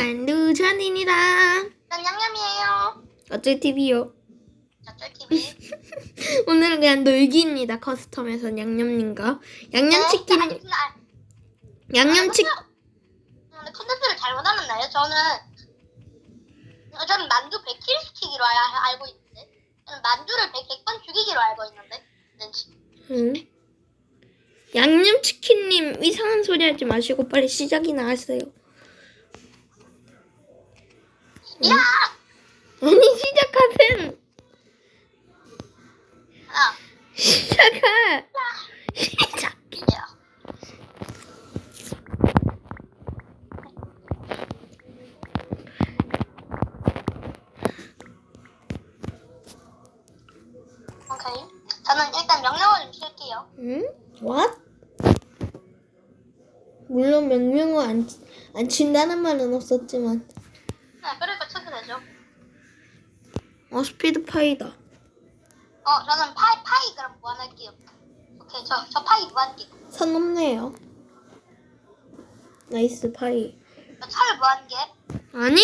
만두 전입니다. 난 양념이에요. 어쩔 TV요. 저쩔 TV. 오늘은 그냥 놀기입니다. 커스텀에서 양념님과 양념치킨, 네, 근데 아- 양념치, 근데 컨텐츠를 잘못하면 나요. 저는 저는 만두 100킬 시키기로 알- 알고 있는데 저는 만두를 100, 100 번 죽이기로 알고 있는데. 응. 양념치킨님 이상한 소리 하지 마시고 빨리 시작이나 하세요. 야! 아니 시작하세요. 아, 시작하. 시작. 야. 오케이. 저는 일단 명령을 좀 칠게요. 응? What? 물론 명명어 안, 안 친다는 말은 없었지만 네, 그러니까 쳐도 되죠. 어 스피드 파이다. 어, 저는 파이, 파이 그럼 무한할게요. 오케이, 저, 저 파이 무한기. 선 넘네요. 나이스 파이. 저철 무한계. 아니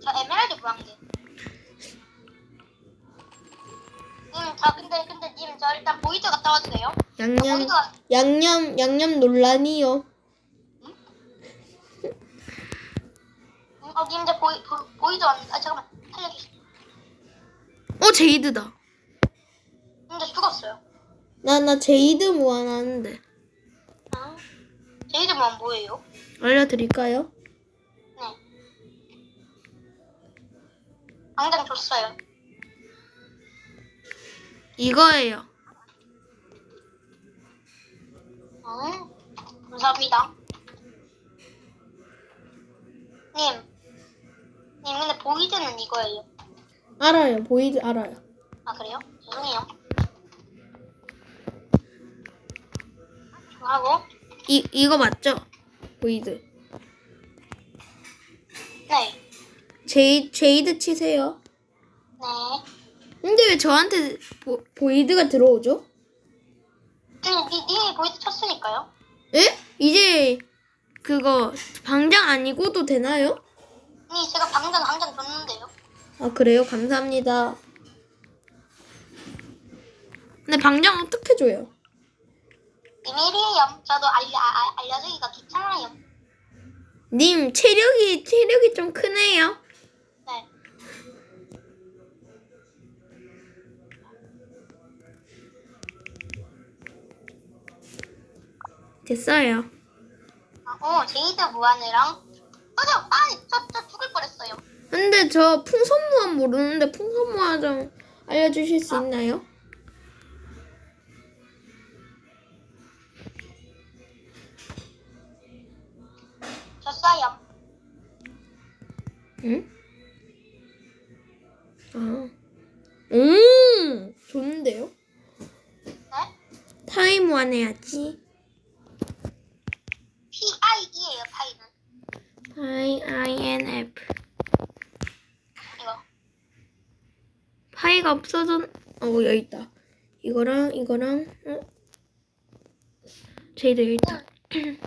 저 에메랄드 무한계. 님, 저 근데, 근데 님, 저 일단 보이드 갔다 와도 돼요? 저 양념 보이드 가, 양념 양념 논란이요. 어, 님 이제 보이, 보, 보이드 왔는데, 아, 잠깐만. 살려주세요. 어 제이드다. 님 이제 죽었어요. 나 나 제이드 무한 하는데 아, 제이드 무한 뭐예요? 알려드릴까요? 네. 당장 줬어요. 이거예요. 음, 감사합니다. 님, 님 근데 보이드는 이거예요. 알아요. 보이드 알아요. 아 그래요? 죄송해요. 하고 이 이거 맞죠? 보이드. 네, 제이 제이드 치세요. 네. 근데 왜 저한테 보, 보이드가 들어오죠? 님, 니, 님이 보이드 쳤으니까요. 에? 이제 그거 방장 아니고도 되나요? 니 제가 방전 한장 줬는데요. 아 그래요? 감사합니다. 근데 방장 어떻게 줘요? 비밀이에요. 저도 알려 아, 알려주기가 귀찮아요. 님 체력이 체력이 좀 크네요. 네. 됐어요. 아, 어, 제이드 무한이랑 어저 아니 저, 저 죽을 뻔했어요. 근데 저 풍선무한 모르는데 풍선무한 좀 알려주실 수 있나요? 졌어요. 어, 여기 있다. 이거랑, 이거랑, 어? 제이드 여기 있다. 님,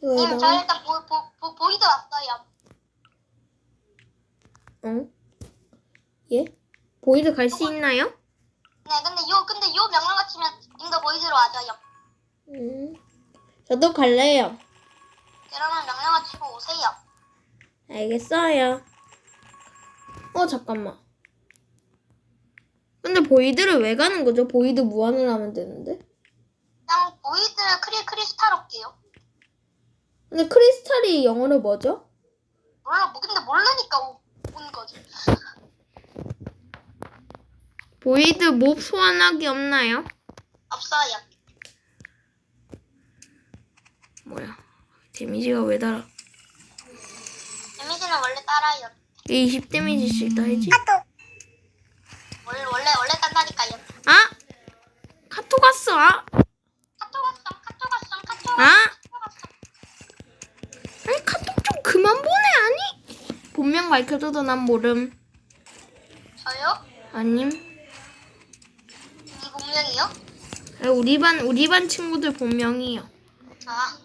저 이거에다가, 일단 보, 보, 보, 보이드 왔어요. 어? 예? 보이드 갈 수 있나요? 네, 근데 요 근데 요 명령어 치면 님도 보이드로 와줘요. 음. 저도 갈래요. 그러면 명령어 치고 오세요. 알겠어요. 어, 잠깐만. 근데 보이드를 왜 가는 거죠? 보이드 무한을 하면 되는데. 그냥 보이드 크리 크리스탈 올게요. 근데 크리스탈이 영어로 뭐죠? 몰라, 뭐 근데 모르니까 오- 온 거지. 보이드 몹 소환하기 없나요? 없어요. 뭐야. 데미지가 왜 달아? 데미지는 원래 따라요. 이게 20 데미지씩 따야지. 원래 원래 원래 딴다니까요. 아! 카톡 왔어. 아! 카톡 왔어, 카톡 왔어, 카톡 왔어. 아! 카톡 왔어. 아니 카톡 좀 그만 보내 아니? 본명 밝혀줘도 난 모름. 저요? 아님. 이 본명이요? 아, 우리 반 우리 반 친구들 본명이요. 아,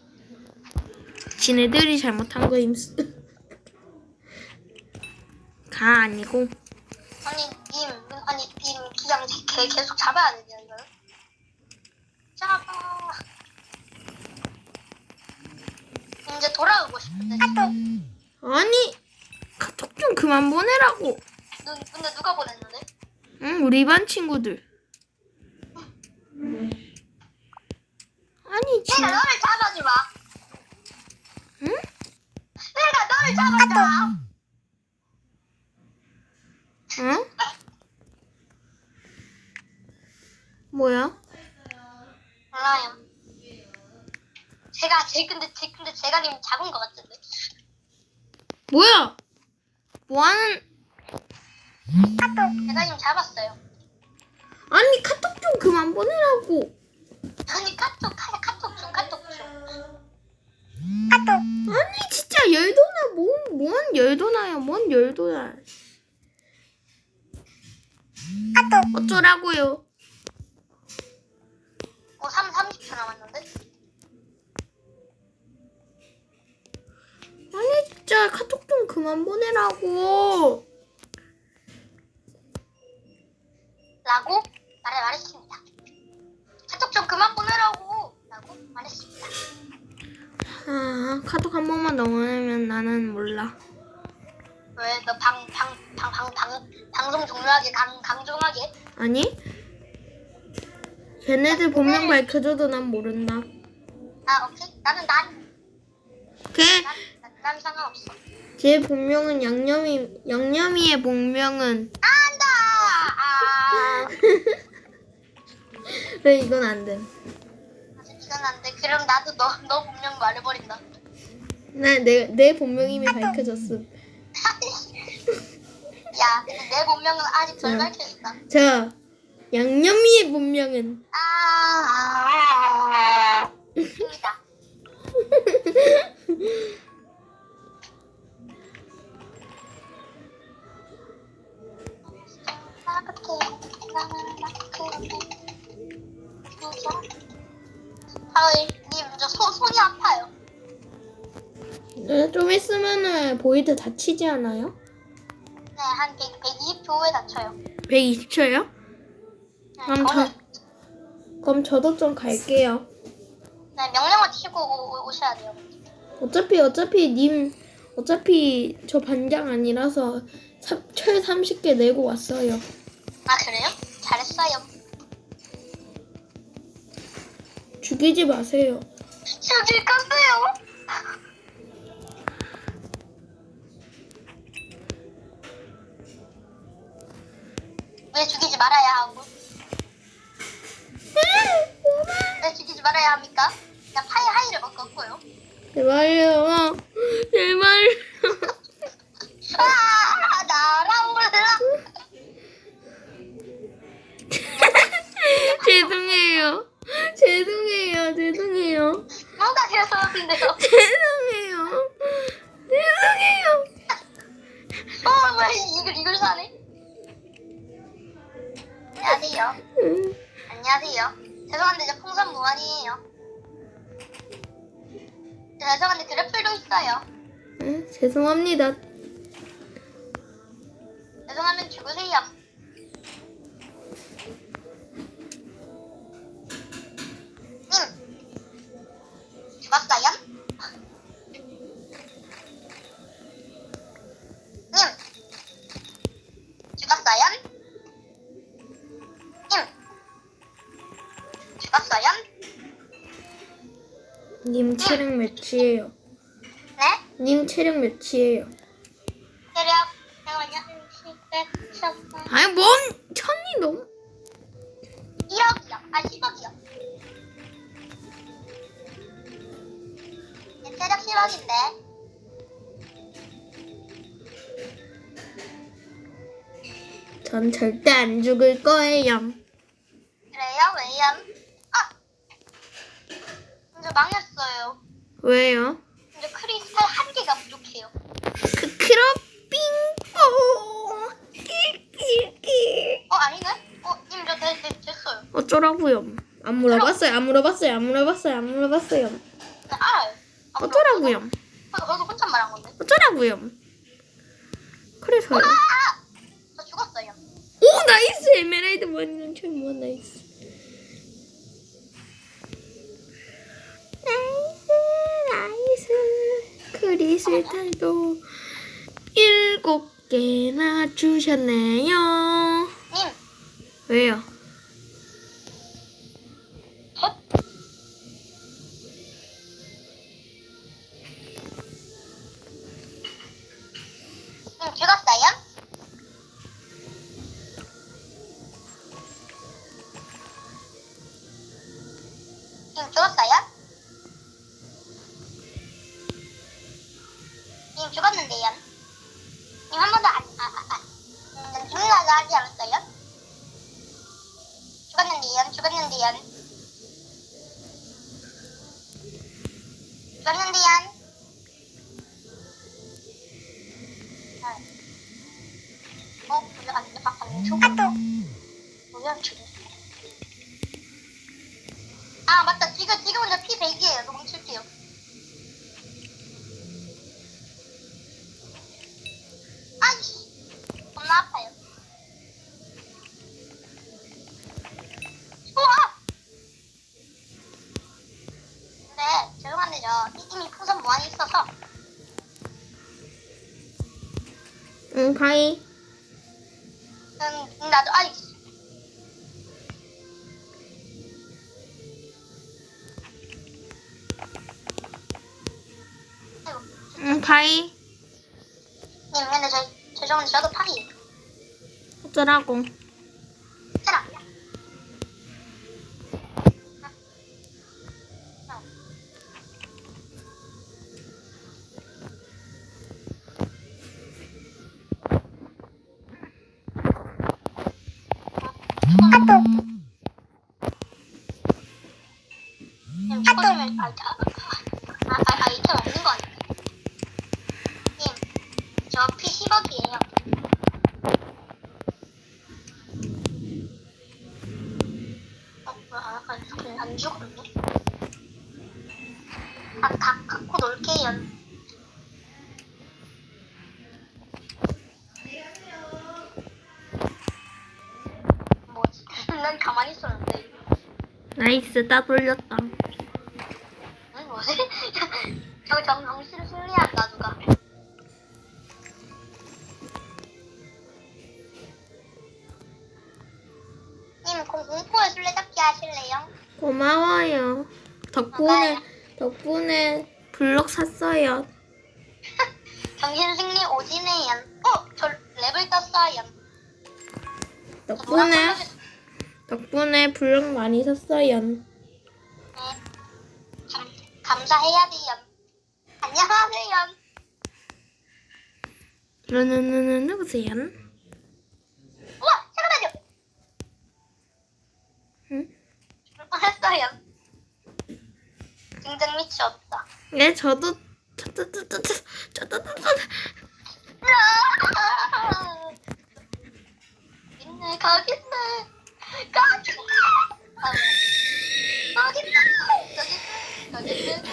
지네들이 잘못한 거임. 가 아니고. 아니 님 아니 님 그냥 개, 계속 잡아야 되냐 이걸 잡아 이제 돌아오고 싶은데 아니 카톡 좀 그만 보내라고. 눈, 근데 누가 보냈는데? 응 우리 반 친구들. 아니 진. 내가 너를 잡아지 마 응? 내가 너를 잡아줘 응? 뭐야? 몰라요 제가 제 근데 제 근데 제가 님 잡은 것 같은데 뭐야? 뭐하는? 제가 님 잡았어요 아니 카톡 좀 그만 보내라고. 아니 카톡 카, 카톡 중 카톡 중 아니 진짜 열도나 뭔, 뭔 열도나야 뭔 열도야. 어쩌라고요? 어, 3, 30초 남았는데? 아니 진짜 카톡 좀 그만 보내라고. 라고 말을 말했습니다. 카톡 좀 그만 보내라고 라고 말했습니다. 아 카톡 한 번만 더 보내면 나는 몰라. 왜 너 방 방 방 방 방 방송 종료하게 강 강종하게 아니? 걔네들 본명 밝혀줘도 난 모른다. 아 오케이 나는 난 걔, 난, 난, 난 상관없어. 제 본명은 양념이, 양념이의 본명은 안다 아 왜 이건 안 돼. 이건 안돼. 그럼 나도 너 너 분명 말해버린다. 나, 내, 내 본명 이미 밝혀졌음. 야 근데 내 본명은 아직 덜 응. 밝혀졌다. 자, 양념이의 본명은 아 입니다. 하이, 님, 저 손, 손이 아파요. 네, 좀 있으면은 보이드 다치지 않아요? 네, 한 100, 120초 후에 다쳐요. 120초요? 네, 그럼 저는, 저, 그럼 저도 좀 갈게요. 네, 명령어 치고 오, 오, 오셔야 돼요. 어차피, 어차피 님, 어차피 저 반장 아니라서 사, 철 30개 내고 왔어요. 아, 그래요? 잘했어요. 죽이지 마세요. 죽일 건데요? 왜 죽이지 말아야 하고? 왜 죽이지 말아야 합니까? 그냥 파이 하이를 먹었고요. 제발요. 제발. 아, 날아올라. 죄송해요. 죄송해요. 죄송해요. 뭔가 죄송한데요. 죄송해요. 죄송해요. 어, 왜 이걸 이걸 사네? 안녕하세요. 음, 안녕하세요. 죄송한데 저 풍선 무한이에요. 죄송한데 그래플도 있어요. 음, 죄송합니다. 죄송하면 죽으세요. 님 체력 몇이에요? 네? 님 체력 몇이에요? 체력 잠깐만요. 10백, 10백. 아니 뭔 천이 너무 1억이요. 아, 10억이요. 내 체력 10억인데. 전 절대 안 죽을 거예요. 왜요? 아! 이제 망했어요. 왜요? 이제 크리스탈 한 개가 부족해요. 그 크로빙뽕 끼끼끼 어, 아니네? 어, 님, 저 되, 되, 됐어요. 어쩌라고요? 안 물어봤어요. 안 물어봤어요. 안 물어봤어요. 안 물어봤어요. 네, 알아요. 어쩌라고요? 저 거기서 혼자 말한 건데. 어쩌라고요? 그래서요. 아! 저 죽었어요. 오 나이스 에메랄드 원이랑 철모 나이스. 나이스 나이스 크리스탈도 일곱 개나 주셨네요. 님, 왜요? 헛. 님 죽었어요? 님 죽었어요? 죽었는데요? 님 한 번도 안, 아, 아, 아. 음, 죽는다고 하지 않았어요? 죽었는데요? 죽었는데요? 죽었는데요? 어? 우리 안 돼? 안 죽어? 우리 안 죽어? 아 맞다 지금 지금 먼저 피 100이에요 응 가이. 님 근데 저 죄송한데 저도 파리 어쩌라고? 짜라 님 죽어주면 아, 아, 아, 아, 아, 이템 없는 거 아니에요? 님, 저 피 10억이에요. 어, 뭐야, 아, 아, 그래, 안 죽었네. 아, 다 갖고 놀게요. 난 가만히 있었는데. 나이스 따돌렸다. 응, 뭐지? 저기 정씨를 승리한다, 누가. 님, 공- 공포의 술래잡기 하실래요? 고마워요. 덕분에 덕분에 블럭 샀어요. 덕분에 덕분에 블럭 많이 샀어요. 네. 감, 감사해야 돼요. 안녕하세요. 누누누누 누구세요? 우와, 잠깐만요. 응? 했어요. 굉장히 없다. 네 저도 저저저저저저저 있네, 거 아, 네. 있네. 거기 있네. 거기 있네.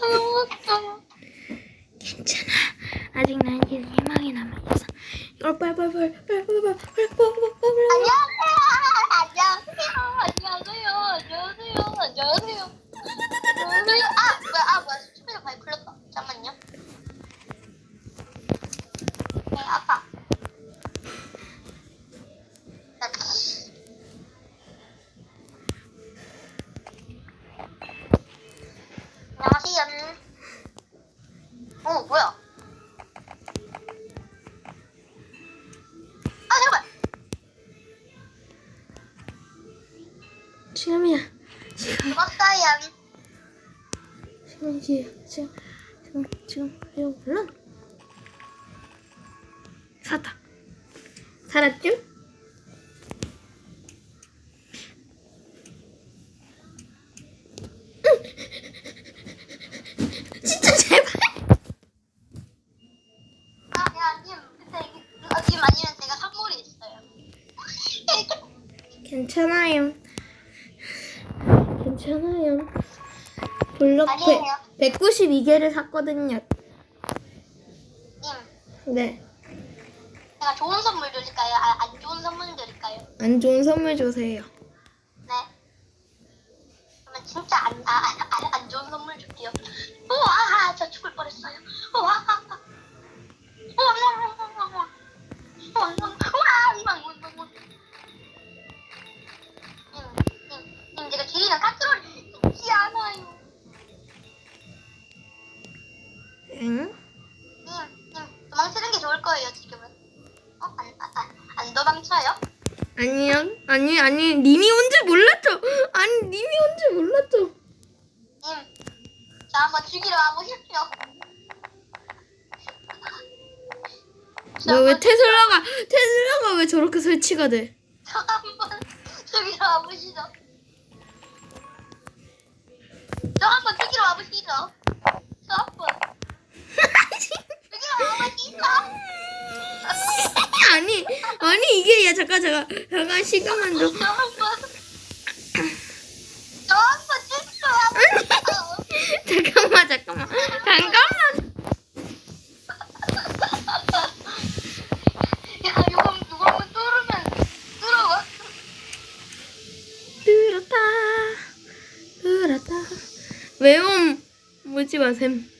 너무 웃겨. 괜찮아. 아직 나에겐 희망이 남아 있어. 이걸 빨빨빨 빨빨빨 빨빨빨빨 안 아니에요. 192개를 샀거든요. 님, 네. 제가 좋은 선물 드릴까요? 아, 안 좋은 선물 드릴까요? 안 좋은 선물 주세요. 네. 그러면 진짜 안, 아, 안, 안 좋은 선물 줄게요. 우와, 저 죽을 뻔했어요. 우와. 우와, 우와, 우와, 우와, 우와. 우와, 우와. 님, 님, 님, 제가 길이는 카트롤 응? 님, 님, 도망치는 게 좋을 거예요, 지금은. 어? 안, 안, 안, 안 도망쳐요? 아니요. 아니, 아니, 님이 온 줄 몰랐죠? 아니, 님이 온 줄 몰랐죠? 님, 저 한번 죽이러 와보십시오. 저너왜 한번 테슬라가, 테슬라가 왜 저렇게 설치가 돼? 저 한번 죽이러 와보시죠. 저 한번 죽이러 와보시죠. 저 한번. 아니, 아니, 이게, 야, 잠깐, 잠깐, 잠깐, 시간만 와보시죠. 잠깐만, 잠깐만. 잠깐만. 들었다. 들었다. 외움, 묻지 마셈.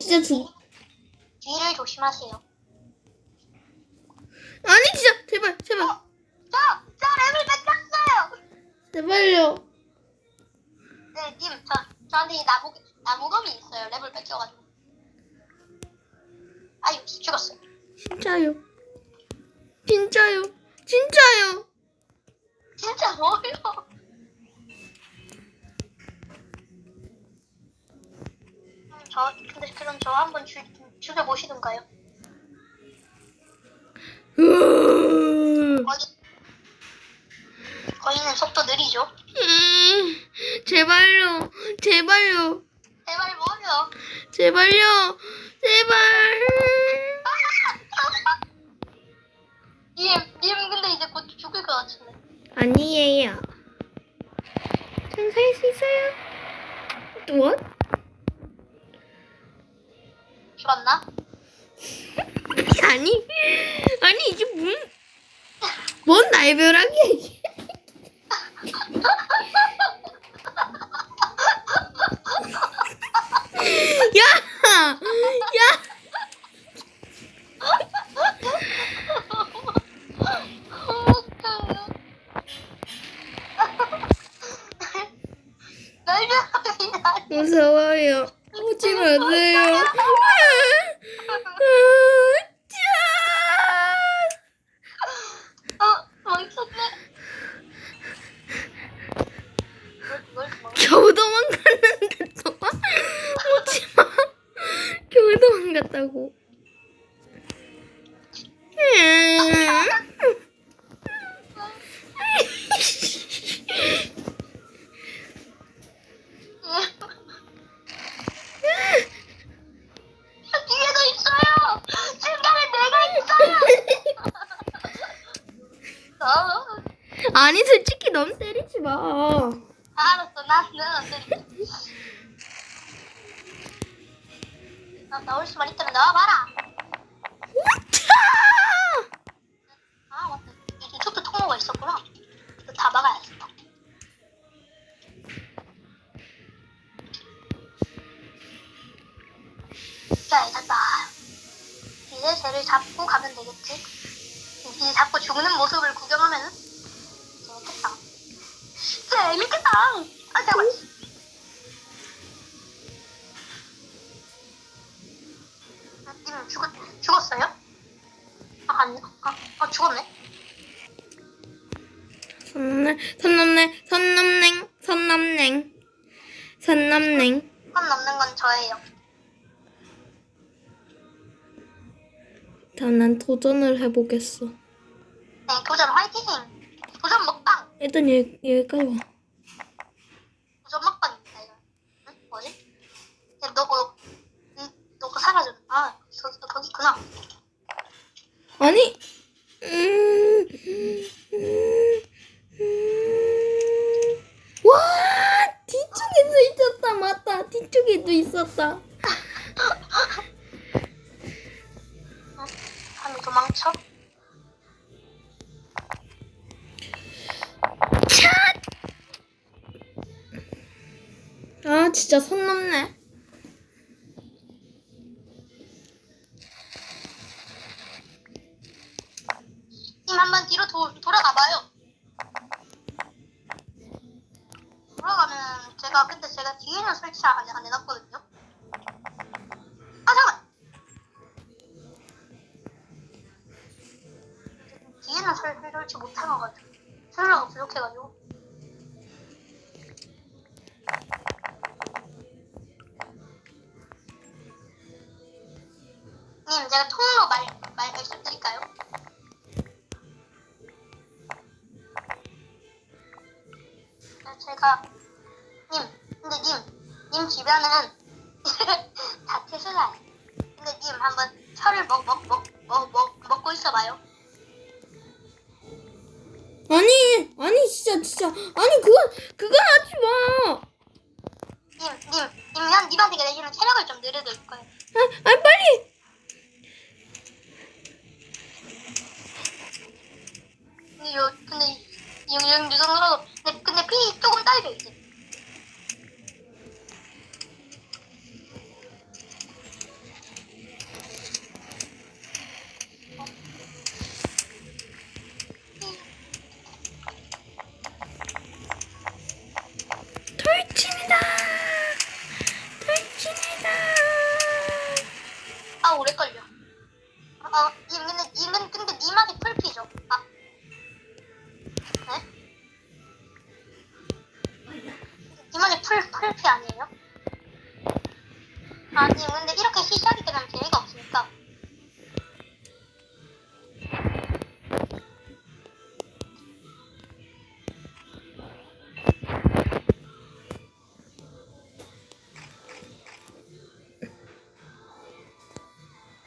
진짜 죽. 뒤를 조심하세요. 거기는 속도 느리죠? 음, 제발요. 제발요. 제발 뭐요? 제발요. 제발. 님, 님 근데 이제 곧 죽을 것 같은데. 아니에요. 전 살 수 있어요. What? 죽었나? 아니, 아니 이게 뭔, 뭔 날벼락이야 이게. 야, 야. 무서워요. 오지 마세요. 아니 솔직히 너무 때리지 마. 알았어. 나는. 나 나올 수만 있다면 나와봐라. 아 맞다. 이 유튜브 통로가 있었구나. 이거 다 막아야겠다. 자, 됐다. 이제 쟤를 잡고 가면 되겠지. 이제 잡고 죽는 모습을 구경하면. 재밌겠다. 아, 잠깐만. 아, 님 죽었, 죽었어요? 아, 아니, 아, 아 죽었네. 선 넘네, 선 넘네, 선 넘네. 넘냉. 선 넘냉. 선 넘는 건 저예요. 자, 난 도전을 해보겠어. 네, 도전 화이팅! 도전 먹방! 일단 얘, 얘까지 와. 도전 먹방입니다, 이거. 응? 뭐지? 야, 너, 너, 응? 너가 사라졌 아, 저, 저, 거기 있구나. 아니, 음, 음, 음. 와, 뒤쪽에도 있었다. 맞다. 뒤쪽에도 있었다. 응? 감히 도망쳐? 진짜 선 넘네. 님 제가 통로 말, 말 말씀 드릴까요? 네, 제가 님, 근데 님, 님 주변은 다 테슬라예요. 근데 님 한번 철을 먹, 먹, 먹, 먹, 먹, 먹고 있어봐요. 아니, 아니, 진짜, 진짜. 아니, 그건, 그건 하지 마. 님, 님, 님, 난 님한테 내주는 체력을 좀 늘려줄 거예요. 아, 아 빨리. 근데 요, 근데 이 정도로, 근데, 근데 피 조금 딸려 이제.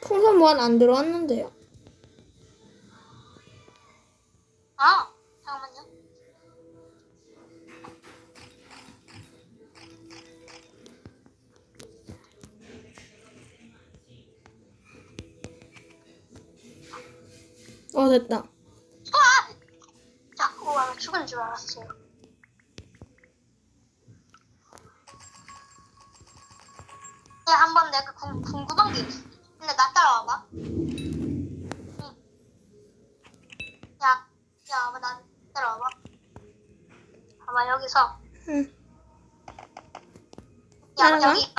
풍선 무한 안 들어왔는데요. 아, 잠깐만요. 어, 됐다. 와! 자, 우와, 나 죽은 줄 알았어요. 야, 한번 내가 궁, 궁금한 게 있어. 근데 나 따라와봐. 응. 야, 야, 봐봐, 나 따라와봐. 봐봐, 여기서. 응. 야? 여기